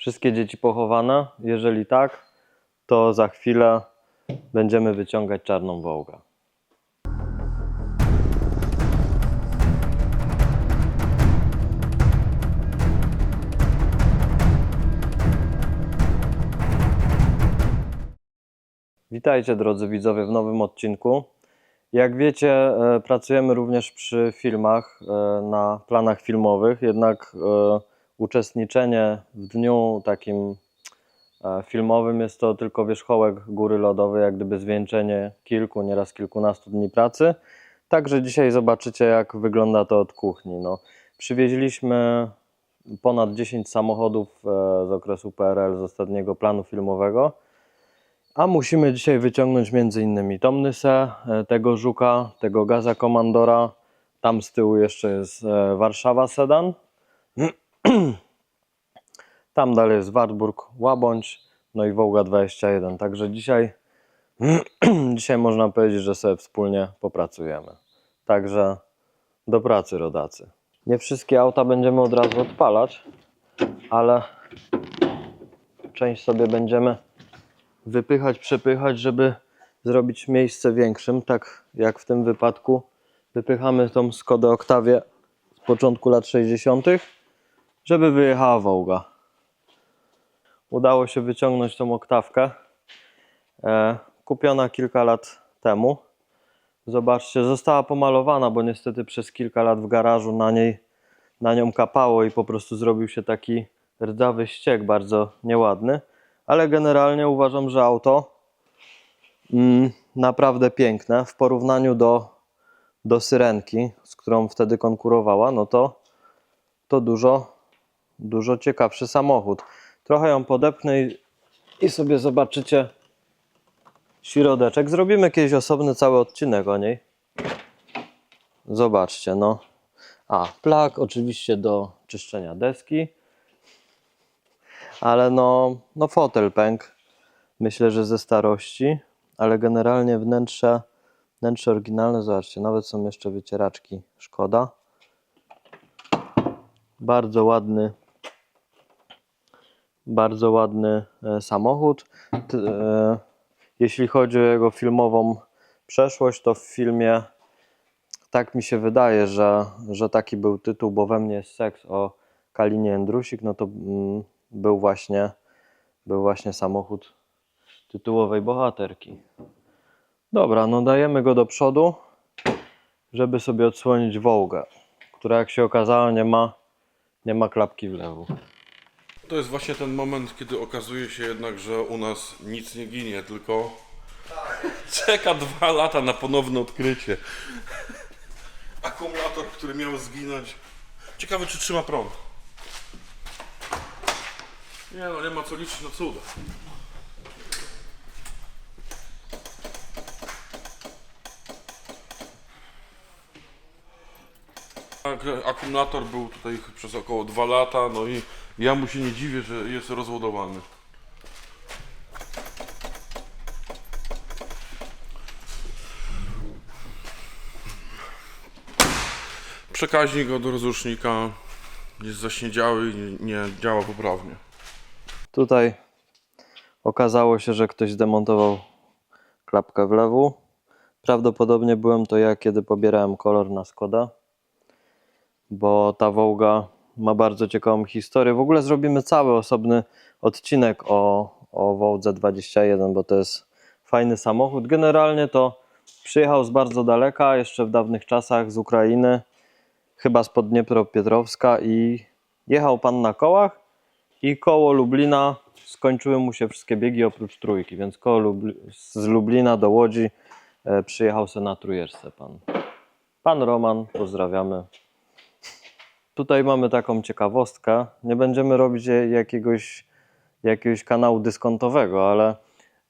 Wszystkie dzieci pochowane? Jeżeli tak, to za chwilę będziemy wyciągać czarną wołgę. Witajcie drodzy widzowie w nowym odcinku. Jak wiecie, e, pracujemy również przy filmach e, na planach filmowych, jednak e, uczestniczenie w dniu takim e, filmowym jest to tylko wierzchołek góry lodowej, jak gdyby zwieńczenie kilku, nieraz kilkunastu dni pracy. Także dzisiaj zobaczycie, jak wygląda to od kuchni. No, przywieźliśmy ponad 10 samochodów e, z okresu PRL, z ostatniego planu filmowego. A musimy dzisiaj wyciągnąć między innymi tą nysę, e, tego żuka, tego gaza komandora. Tam z tyłu jeszcze jest Warszawa Sedan. Tam dalej jest Wartburg, Łabądź, no i Wołga 21. Także dzisiaj, dzisiaj można powiedzieć, że sobie wspólnie popracujemy. Także do pracy, rodacy. Nie wszystkie auta będziemy od razu odpalać, ale część sobie będziemy wypychać, przepychać, żeby zrobić miejsce większym, tak jak w tym wypadku wypychamy tą Skodę Oktawię z początku lat 60., żeby wyjechała Wołga. Udało się wyciągnąć tą oktawkę, e, kupiona kilka lat temu. Zobaczcie, została pomalowana, bo niestety przez kilka lat w garażu na niej na nią kapało i po prostu zrobił się taki rdzawy ściek, bardzo nieładny ale generalnie uważam, że auto mm, naprawdę piękne w porównaniu do, do Syrenki, z którą wtedy konkurowała, no to, to dużo, dużo ciekawszy samochód. Trochę ją podepnę i, i sobie zobaczycie środeczek. Zrobimy kiedyś osobny cały odcinek o niej. Zobaczcie, no. A, plak oczywiście do czyszczenia deski ale no, no fotel pękł. Myślę, że ze starości, ale generalnie wnętrze, wnętrze oryginalne, zobaczcie, nawet są jeszcze wycieraczki, szkoda. Bardzo ładny, bardzo ładny e, samochód. E, jeśli chodzi o jego filmową przeszłość, to w filmie tak mi się wydaje, że, że taki był tytuł, bo we mnie jest seks o Kalinie Jędrusik, no to mm, był właśnie, był właśnie samochód tytułowej bohaterki. Dobra, no dajemy go do przodu, żeby sobie odsłonić Wołgę, która jak się okazało nie ma, nie ma klapki w lewu. To jest właśnie ten moment, kiedy okazuje się jednak, że u nas nic nie ginie, tylko czeka dwa lata na ponowne odkrycie. Akumulator, który miał zginąć. Ciekawe, czy trzyma prąd. Nie no, nie ma co liczyć na cuda. Tak, Akumulator był tutaj przez około 2 lata, no i ja mu się nie dziwię, że jest rozładowany. Przekaźnik od rozrusznika jest zaśniedziały i nie, działa poprawnie. Tutaj okazało się, że ktoś zdemontował klapkę w lewu. Prawdopodobnie byłem to ja, kiedy pobierałem kolor na Skoda, bo ta Wołga ma bardzo ciekawą historię. W ogóle zrobimy cały osobny odcinek o, o Wołdze 21, bo to jest fajny samochód. Generalnie to przyjechał z bardzo daleka, jeszcze w dawnych czasach z Ukrainy, chyba spod Dniepropietrowska i jechał pan na kołach i koło Lublina skończyły mu się wszystkie biegi oprócz trójki, więc koło Lubli z Lublina do Łodzi e, przyjechał se na trójeczce pan. Pan Roman, pozdrawiamy. Tutaj mamy taką ciekawostkę. Nie będziemy robić jakiegoś, jakiegoś kanału dyskontowego, ale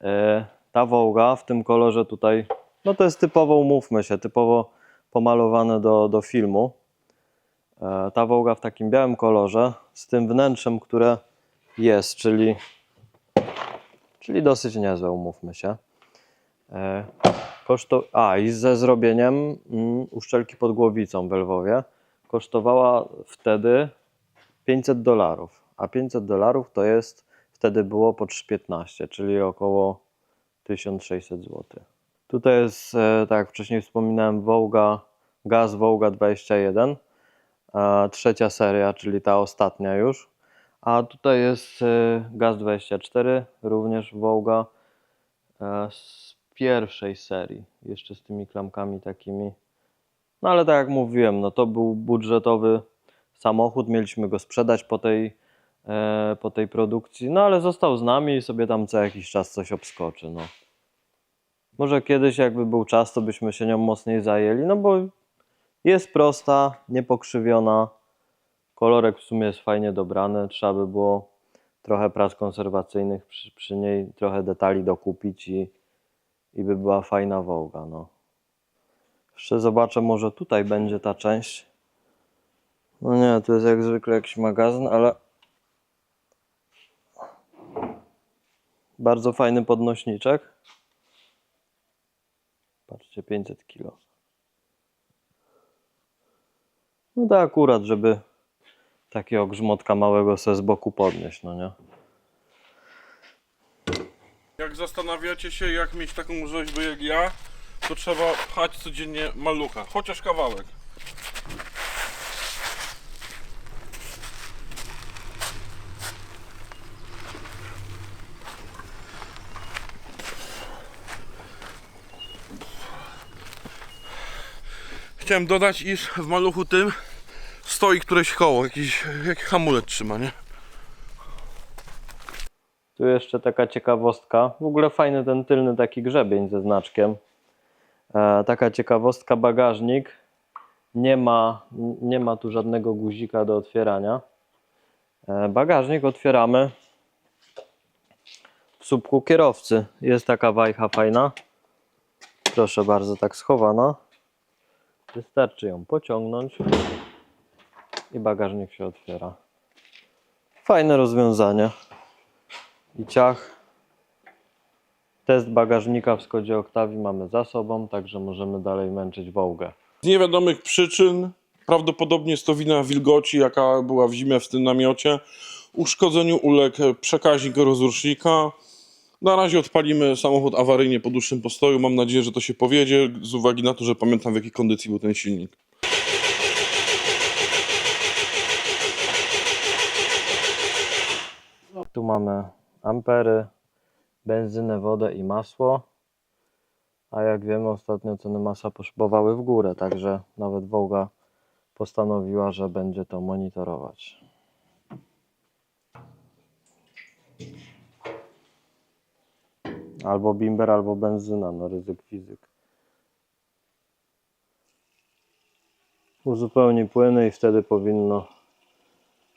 e, ta Wołga w tym kolorze tutaj, no to jest typowo, umówmy się, typowo pomalowane do, do filmu. E, ta Wołga w takim białym kolorze z tym wnętrzem, które jest, czyli, czyli dosyć niezłe, umówmy się. E, Koszto... A, i ze zrobieniem mm, uszczelki pod głowicą w Lwowie kosztowała wtedy 500 dolarów, a 500 dolarów to jest, wtedy było po 3,15, czyli około 1600 zł. Tutaj jest, e, tak jak wcześniej wspominałem, Wołga, gaz Wołga 21, e, trzecia seria, czyli ta ostatnia już. A tutaj jest e, gaz 24, również Wołga e, z pierwszej serii, jeszcze z tymi klamkami takimi. No ale tak jak mówiłem, no to był budżetowy samochód, mieliśmy go sprzedać po tej, e, po tej produkcji, no ale został z nami i sobie tam co jakiś czas coś obskoczy, no. Może kiedyś jakby był czas, to byśmy się nią mocniej zajęli, no bo jest prosta, niepokrzywiona, kolorek w sumie jest fajnie dobrany, trzeba by było trochę prac konserwacyjnych przy, przy niej, trochę detali dokupić i, i by była fajna Wołga, no. Jeszcze zobaczę, może tutaj będzie ta część. No nie, tu jest jak zwykle jakiś magazyn, ale bardzo fajny podnośniczek. Patrzcie, 500 kg. No to akurat, żeby takiego grzmotka małego sobie z boku podnieść, no nie? Jak zastanawiacie się, jak mieć taką rzeźbę jak ja, to trzeba pchać codziennie malucha, chociaż kawałek. Chciałem dodać, iż w maluchu tym stoi któreś koło, jakiś, jakiś hamulec trzyma, nie? Tu jeszcze taka ciekawostka. W ogóle fajny ten tylny taki grzebień ze znaczkiem. E, taka ciekawostka, bagażnik. Nie ma, nie ma tu żadnego guzika do otwierania. E, bagażnik otwieramy w słupku kierowcy. Jest taka wajcha fajna. Proszę bardzo, tak schowana. Wystarczy ją pociągnąć i bagażnik się otwiera. Fajne rozwiązanie i ciach. Test bagażnika w Skodzie Octavii mamy za sobą, także możemy dalej męczyć Wołgę. Z niewiadomych przyczyn, prawdopodobnie jest to wina wilgoci, jaka była w zimie w tym namiocie, uszkodzeniu uległ przekaźnik rozrusznika. Na razie odpalimy samochód awaryjnie po dłuższym postoju. Mam nadzieję, że to się powiedzie, z uwagi na to, że pamiętam w jakiej kondycji był ten silnik. Tu mamy ampery, benzynę, wodę i masło. A jak wiemy, ostatnio ceny masła poszybowały w górę, także nawet Wołga postanowiła, że będzie to monitorować. Albo bimber, albo benzyna, no ryzyk fizyk. Uzupełni płyny i wtedy powinno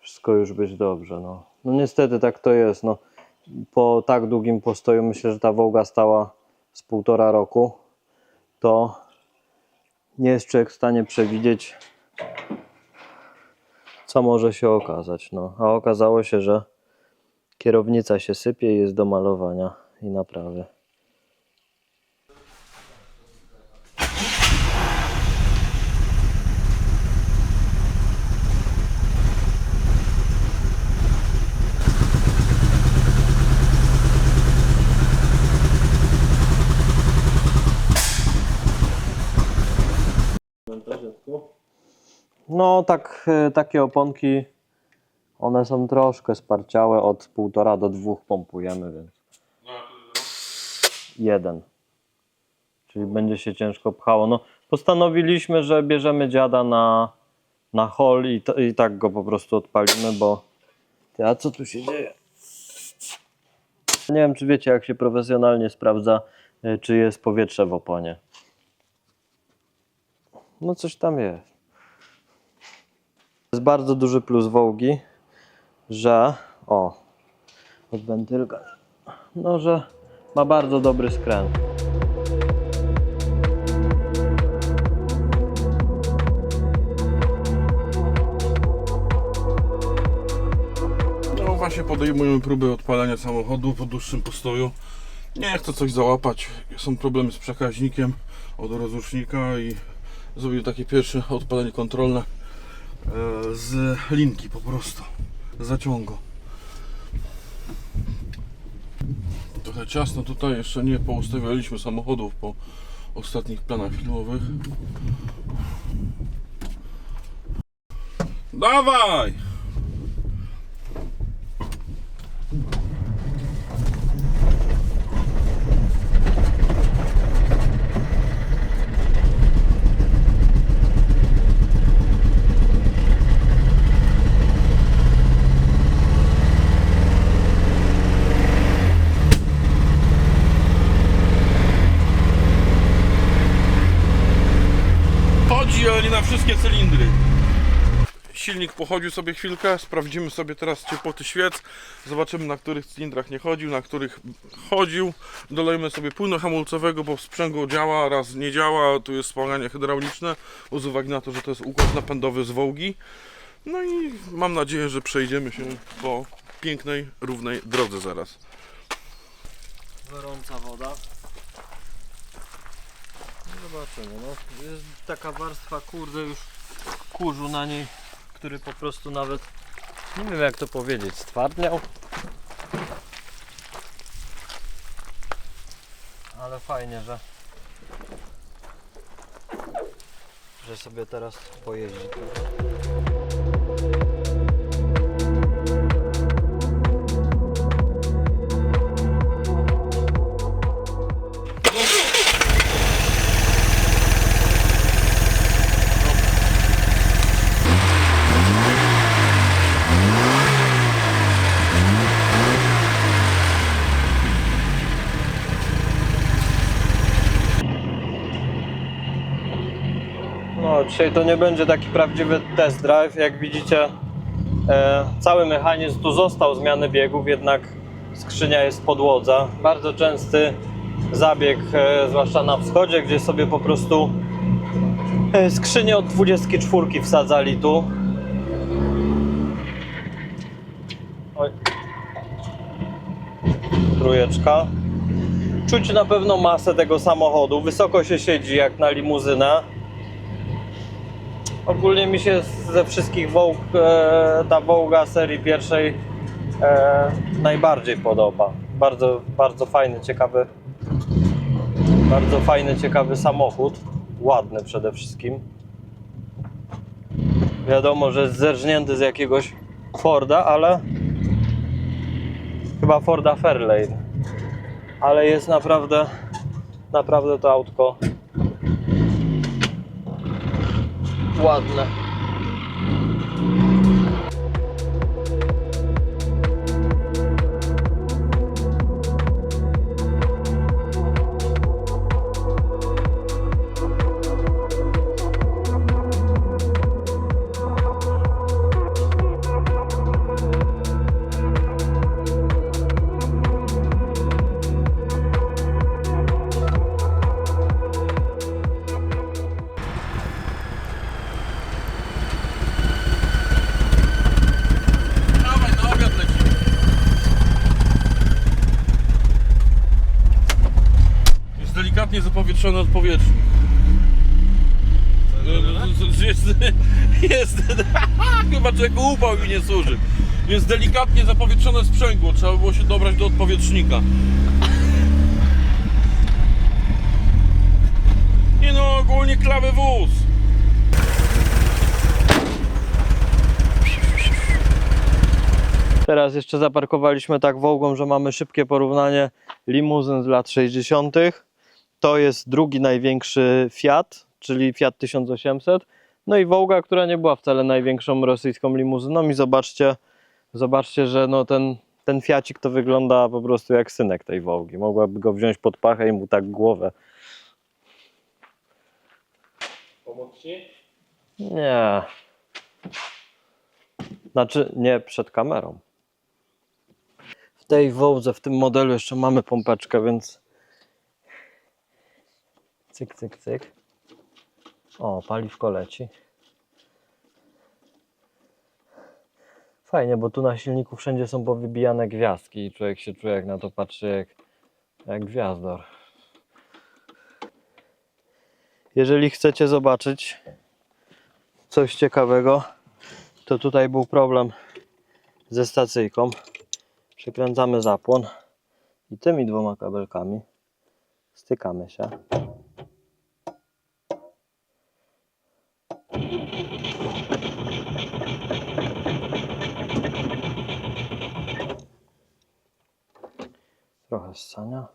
wszystko już być dobrze. No, no niestety tak to jest. No. Po tak długim postoju myślę, że ta Wołga stała z półtora roku. To nie jest człowiek w stanie przewidzieć, co może się okazać. No. A okazało się, że kierownica się sypie i jest do malowania i naprawy. No, tak, e, takie oponki, one są troszkę sparciałe, od półtora do dwóch pompujemy, więc jeden. Czyli będzie się ciężko pchało. No, postanowiliśmy, że bierzemy dziada na, na hol i, i tak go po prostu odpalimy, bo ty, a co tu się dzieje? Nie wiem, czy wiecie, jak się profesjonalnie sprawdza, e, czy jest powietrze w oponie. No coś tam jest. Jest bardzo duży plus Wołgi, że o, od wentylka, no że ma bardzo dobry skręt. No właśnie podejmujemy próbę odpalania samochodu po dłuższym postoju. Nie chcę coś załapać. Są problemy z przekaźnikiem od rozrusznika i zrobię takie pierwsze odpalenie kontrolne E, z linki po prostu. Zaciągo. Trochę ciasno tutaj, jeszcze nie poustawialiśmy samochodów po ostatnich planach filmowych. Dawaj! Silnik pochodził sobie chwilkę, sprawdzimy sobie teraz ciepłoty świec, zobaczymy na których cylindrach nie chodził, na których chodził. Dolejmy sobie płynu hamulcowego, bo sprzęgło działa, raz nie działa, tu jest wspomaganie hydrauliczne, z uwagi na to, że to jest układ napędowy z Wołgi. No i mam nadzieję, że przejdziemy się po pięknej, równej drodze zaraz. Gorąca woda. Zobaczymy, no. Jest taka warstwa, kurde, już kurzu na niej, który po prostu nawet, nie wiem jak to powiedzieć, stwardniał. Ale fajnie, że że sobie teraz pojeździ. Dzisiaj to nie będzie taki prawdziwy test drive. Jak widzicie, e, cały mechanizm tu został zmiany biegów, jednak skrzynia jest w podłodze. Bardzo częsty zabieg, e, zwłaszcza na wschodzie, gdzie sobie po prostu e, skrzynię od 24 wsadzali tu. Oj. Trójeczka. Czuć na pewno masę tego samochodu. Wysoko się siedzi jak na limuzynę. Ogólnie mi się ze wszystkich Vogue, e, ta Voga serii pierwszej e, najbardziej podoba. Bardzo, bardzo fajny, ciekawy, bardzo fajny, ciekawy samochód. Ładny przede wszystkim. Wiadomo, że jest zerżnięty z jakiegoś Forda, ale chyba Forda Fairlane. Ale jest naprawdę, naprawdę to autko ładne. Delikatnie zapowietrzony od powietrza. Z- Jest, jest, chyba czego upał mi nie służy. Jest delikatnie zapowietrzone sprzęgło, trzeba by było się dobrać do odpowietrznika. Nie no, ogólnie klawy wóz. Teraz jeszcze zaparkowaliśmy tak Wołgą, że mamy szybkie porównanie limuzyn z lat 60. To jest drugi największy Fiat, czyli Fiat 1800. No i Wołga, która nie była wcale największą rosyjską limuzyną i zobaczcie, zobaczcie, że no ten, ten Fiacik to wygląda po prostu jak synek tej Wołgi. Mogłaby go wziąć pod pachę i mu tak głowę. Pomóc ci? Nie. Znaczy nie przed kamerą. W tej Wołdze, w tym modelu jeszcze mamy pompeczkę, więc cyk, cyk, cyk. O, paliwko leci. Fajnie, bo tu na silniku wszędzie są powybijane gwiazdki i człowiek się czuje jak na to patrzy jak, jak gwiazdor. Jeżeli chcecie zobaczyć coś ciekawego, to tutaj był problem ze stacyjką. Przykręcamy zapłon I tymi dwoma kabelkami stykamy się. Ssania.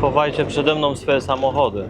Chowajcie przede mną swoje samochody.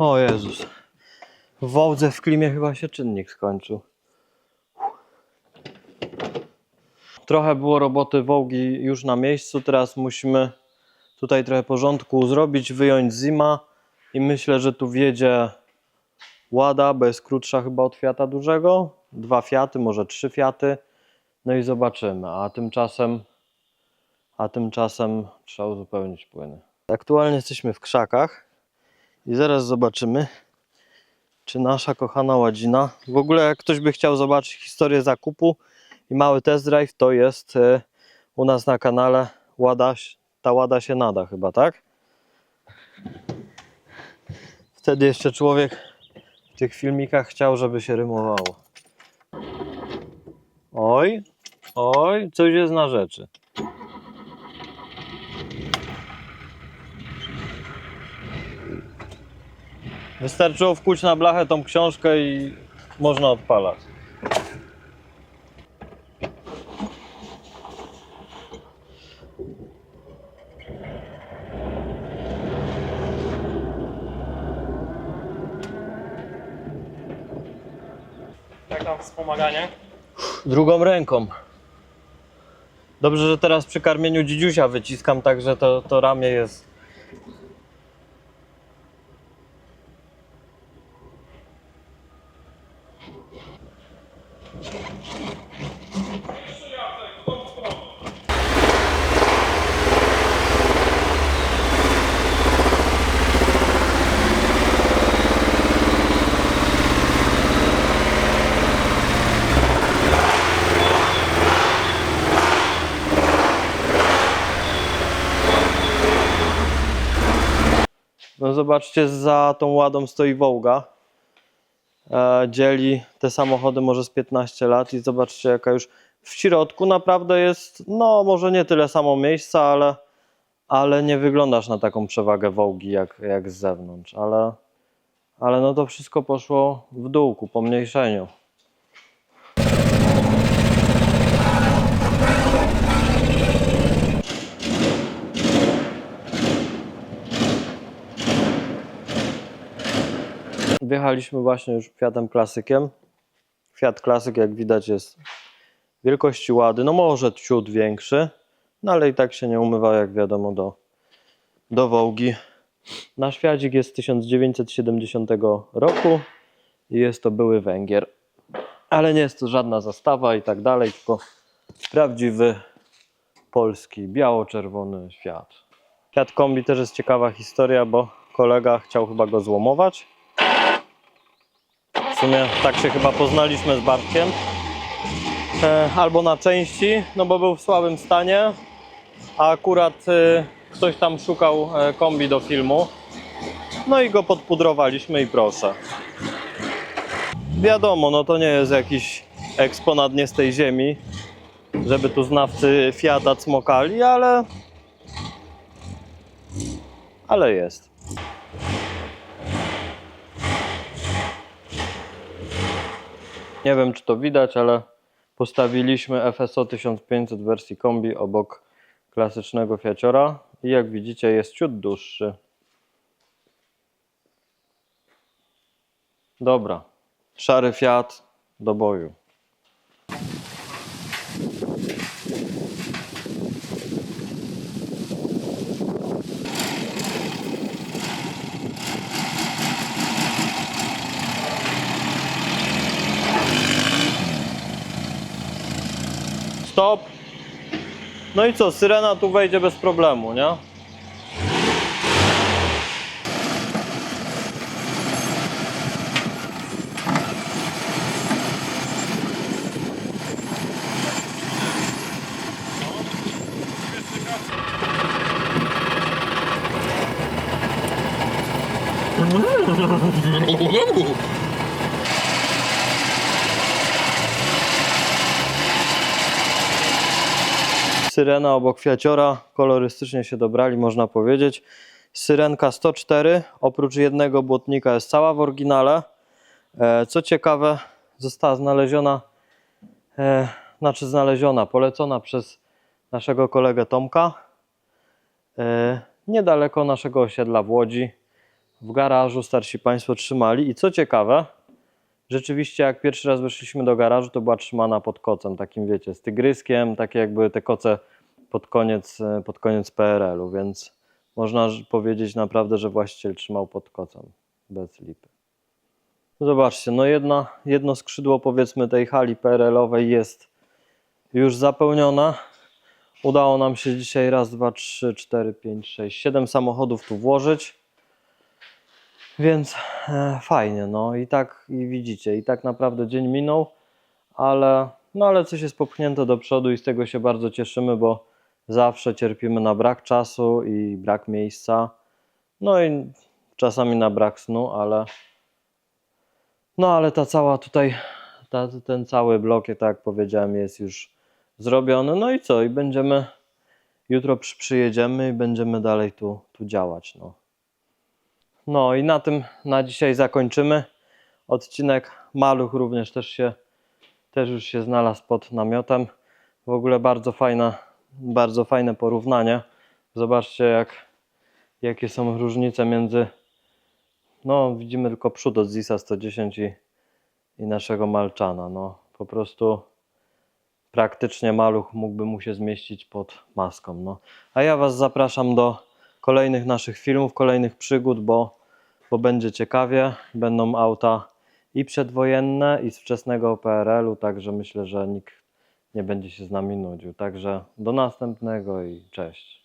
O Jezus. W Wołdze w klimie chyba się czynnik skończył. Trochę było roboty Wołgi już na miejscu, teraz musimy tutaj trochę porządku zrobić, wyjąć zima i myślę, że tu wjedzie Łada, bo jest krótsza chyba od Fiata dużego. Dwa Fiaty, może trzy Fiaty. No i zobaczymy, a tymczasem a tymczasem trzeba uzupełnić płyny. Aktualnie jesteśmy w krzakach. I zaraz zobaczymy, czy nasza kochana ładzina. W ogóle, jak ktoś by chciał zobaczyć historię zakupu i mały test drive, to jest e, u nas na kanale Łada, ta łada się nada, chyba, tak? Wtedy jeszcze człowiek w tych filmikach chciał, żeby się rymowało. Oj, oj, coś jest na rzeczy. Wystarczyło wkuć na blachę tą książkę i można odpalać. Jak tam wspomaganie? Drugą ręką. Dobrze, że teraz przy karmieniu dzidziusia wyciskam, także to, to ramię jest. No zobaczcie, za tą ładą stoi Wołga. E, dzieli te samochody może z 15 lat i zobaczcie jaka już w środku naprawdę jest, no może nie tyle samo miejsca, ale, ale nie wyglądasz na taką przewagę Wołgi jak, jak z zewnątrz, ale, ale no to wszystko poszło w dół ku pomniejszeniu. Wjechaliśmy właśnie już Fiatem Klasykiem. Fiat Klasyk, jak widać, jest wielkości łady, no może ciut większy, no ale i tak się nie umywa, jak wiadomo, do, do Wołgi. Nasz Fiadzik jest z 1970 roku i jest to były Węgier. Ale nie jest to żadna zastawa i tak dalej, tylko prawdziwy polski, biało-czerwony Fiat. Fiat Kombi też jest ciekawa historia, bo kolega chciał chyba go złomować. W sumie tak się chyba poznaliśmy z Bartkiem. E, albo na części, no bo był w słabym stanie, a akurat e, ktoś tam szukał e, kombi do filmu. No i go podpudrowaliśmy i proszę. Wiadomo, no to nie jest jakiś eksponat nie z tej ziemi, żeby tu znawcy Fiata cmokali, ale ale jest. Nie wiem, czy to widać, ale postawiliśmy FSO 1500 wersji kombi obok klasycznego Fiaciora i jak widzicie jest ciut dłuższy. Dobra, szary Fiat do boju. Stop. No i co, syrena tu wejdzie bez problemu, nie? Syrena obok Fiaciora, kolorystycznie się dobrali, można powiedzieć. Syrenka 104, oprócz jednego błotnika jest cała w oryginale. E, Co ciekawe, została znaleziona, e, znaczy znaleziona, polecona przez naszego kolegę Tomka, e, niedaleko naszego osiedla w Łodzi. W garażu starsi Państwo trzymali i co ciekawe, rzeczywiście jak pierwszy raz weszliśmy do garażu, to była trzymana pod kocem, takim wiecie, z tygryskiem, takie jakby te koce pod koniec, e, pod koniec PRL-u, więc można powiedzieć naprawdę, że właściciel trzymał pod kocem, bez lipy. Zobaczcie, no jedna, jedno skrzydło powiedzmy tej hali PRL-owej jest już zapełnione. Udało nam się dzisiaj raz, dwa, trzy, cztery, pięć, sześć, siedem samochodów tu włożyć. Więc e, fajnie, no i tak i widzicie, i tak naprawdę dzień minął, ale no ale coś jest popchnięte do przodu i z tego się bardzo cieszymy, bo zawsze cierpimy na brak czasu i brak miejsca. No i czasami na brak snu, ale no ale ta cała tutaj, ta, ten cały blok, tak jak powiedziałem, jest już zrobiony. No i co? I będziemy jutro przy, przyjedziemy i będziemy dalej tu, tu działać. No. No i na tym na dzisiaj zakończymy. Odcinek Maluch również też się też już się znalazł pod namiotem. W ogóle bardzo fajne, bardzo fajne porównanie. Zobaczcie jak, jakie są różnice między no widzimy tylko przód od Zisa 110 i, i naszego Malczana. No po prostu praktycznie maluch mógłby mu się zmieścić pod maską. No. A ja Was zapraszam do kolejnych naszych filmów, kolejnych przygód, bo, bo będzie ciekawie. Będą auta i przedwojenne, i z wczesnego PRL-u, także myślę, że nikt nie będzie się z nami nudził. Także do następnego i cześć.